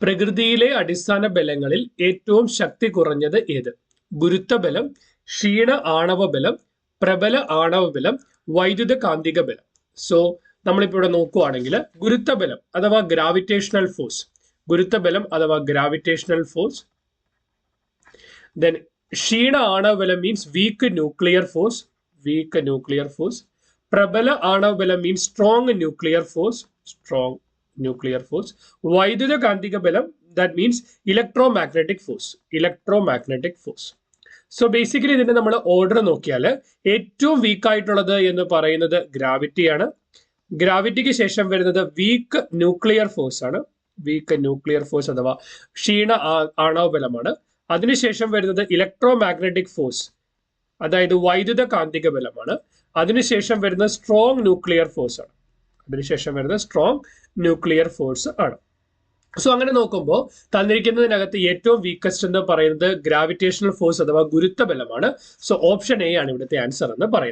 പ്രകൃതിയിലെ അടിസ്ഥാന ബലങ്ങളിൽ ഏറ്റവും ശക്തി കുറഞ്ഞത് ഏത്? ഗുരുത്വബലം ക്ഷീണ ആണവ ബലം പ്രബല ആണവ ബലം വൈദ്യുത കാന്തിക ബലം. സോ നമ്മളിപ്പോൾ ഇവിടെ നോക്കുവാണെങ്കിൽ ഗുരുത്വബലം അഥവാ ഗ്രാവിറ്റേഷണൽ ഫോഴ്സ് ഗുരുത്വബലം അഥവാ ഗ്രാവിറ്റേഷണൽ ഫോഴ്സ് ദെൻ ക്ഷീണ ആണവ ബലം means weak nuclear force weak nuclear force പ്രബല ആണവ ബലം means strong nuclear force strong nuclear force വൈദ്യുത കാന്തിക ബലം that means electromagnetic force electromagnetic force so basically ഇതിന്റെ നമ്മൾ ഓർഡർ നോക്കിയാൽ ഏറ്റവും വീക്ക് ആയിട്ടുള്ളത് എന്ന് പറയുന്നത് ഗ്രാവിറ്റിയാണ് ഗ്രാവിറ്റിക്ക് ശേഷം വരുന്നത് വീക്ക് ന്യൂക്ലിയർ ഫോഴ്സ് ആണ്. വീക്ക് ന്യൂക്ലിയർ ഫോഴ്സ് അഥവാ ക്ഷീണ ആ- ആണവ ബലമാണ്. അതിനുശേഷം വരുന്നത് ഇലക്ട്രോ മാഗ്നറ്റിക് ഫോഴ്സ് അതായത് വൈദ്യുത കാന്തിക ബലമാണ് അതിനുശേഷം വരുന്നത് സ്ട്രോങ് ന്യൂക്ലിയർ ഫോഴ്സ് ആണ്. അതിനുശേഷം വരുന്നത് സ്ട്രോങ് ന്യൂക്ലിയർ ഫോഴ്സ് ആണ്. സോ അങ്ങനെ നോക്കുമ്പോൾ തന്നിരിക്കുന്നതിനകത്ത് ഏറ്റവും വീക്കസ്റ്റ് എന്ന് പറയുന്നത് ഗ്രാവിറ്റേഷണൽ ഫോഴ്സ് അഥവാ ഗുരുത്വബലമാണ്. സോ ഓപ്ഷൻ എ ആണ് ഇവിടുത്തെ ആൻസർ എന്ന് പറയുന്നത്.